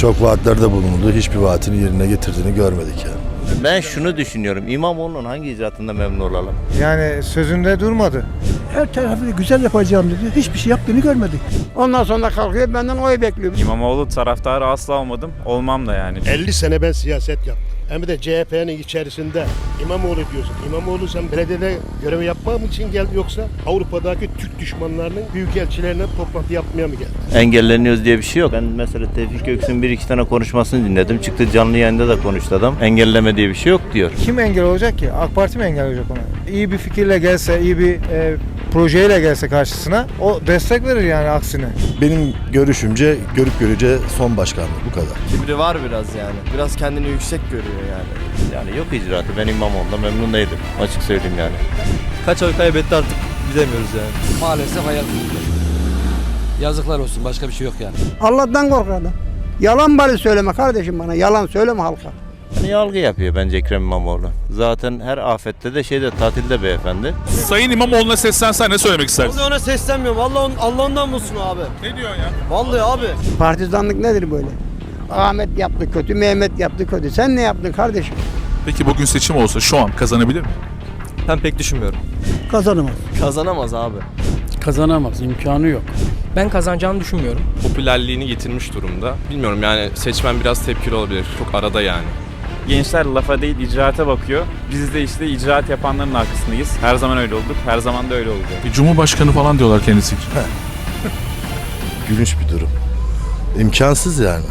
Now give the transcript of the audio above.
Çok vaatlerde bulundu. Hiçbir vaatini yerine getirdiğini görmedik yani. Ben şunu düşünüyorum. İmamoğlu'nun hangi icraatında memnun olalım? Yani sözünde durmadı. Her tarafı güzel yapacağım dedi. Hiçbir şey yaptığını görmedik. Ondan sonra kalkıyor benden oy bekliyor. İmamoğlu taraftarı asla olmadım. Olmam da yani. 50 sene ben siyaset yaptım. Hem de CHP'nin içerisinde İmamoğlu diyorsun. İmamoğlu sen belediyede görev yapmak mı için geldi yoksa Avrupa'daki Türk düşmanlarının büyükelçilerine toplantı yapmaya mı geldi? Engelleniyoruz diye bir şey yok. Ben mesela Tevfik Göksu'nun bir iki tane konuşmasını dinledim. Çıktı canlı yayında da konuştu adam. Engelleme diye bir şey yok diyor. Kim engel olacak ki? AK Parti mi engel olacak ona? İyi bir fikirle gelse, iyi bir e, projeyle gelse karşısına o destek verir yani aksine. Benim görüşümce görüp görece son başkanlık bu kadar. Kibri var biraz yani. Biraz kendini yüksek görüyor yani. Yani yok icraatı. Ben İmamoğlu'ndan memnun değilim. Açık söyleyeyim yani. Kaç oy kaybetti artık bilemiyoruz yani. Maalesef hayal kırıklığı. Yazıklar olsun başka bir şey yok yani. Allah'tan korkar adam. Yalan bari söyleme kardeşim bana. Yalan söyleme halka. Yani algı yapıyor bence Ekrem İmamoğlu. Zaten her afette de şeyde tatilde beyefendi. Sayın İmamoğlu'na seslensen ne söylemek istersin? Vallahi ona seslenmiyorum. Allah on, Allah ondan bulsun abi. Ne diyorsun ya? Vallahi abi. Partizanlık nedir böyle? Ahmet yaptı kötü, Mehmet yaptı kötü. Sen ne yaptın kardeşim? Peki bugün seçim olsa şu an kazanabilir mi? Ben pek düşünmüyorum. Kazanamaz. Kazanamaz abi. Kazanamaz imkanı yok. Ben kazanacağını düşünmüyorum. popülerliğini yitirmiş durumda. Bilmiyorum yani seçmen biraz tepkili olabilir. Çok arada yani. Gençler lafa değil icraata bakıyor. Biz de işte icraat yapanların arkasındayız. Her zaman öyle olduk. Her zaman da öyle olacak. Bir Cumhurbaşkanı falan diyorlar kendisi. Gülünç bir durum. İmkansız yani.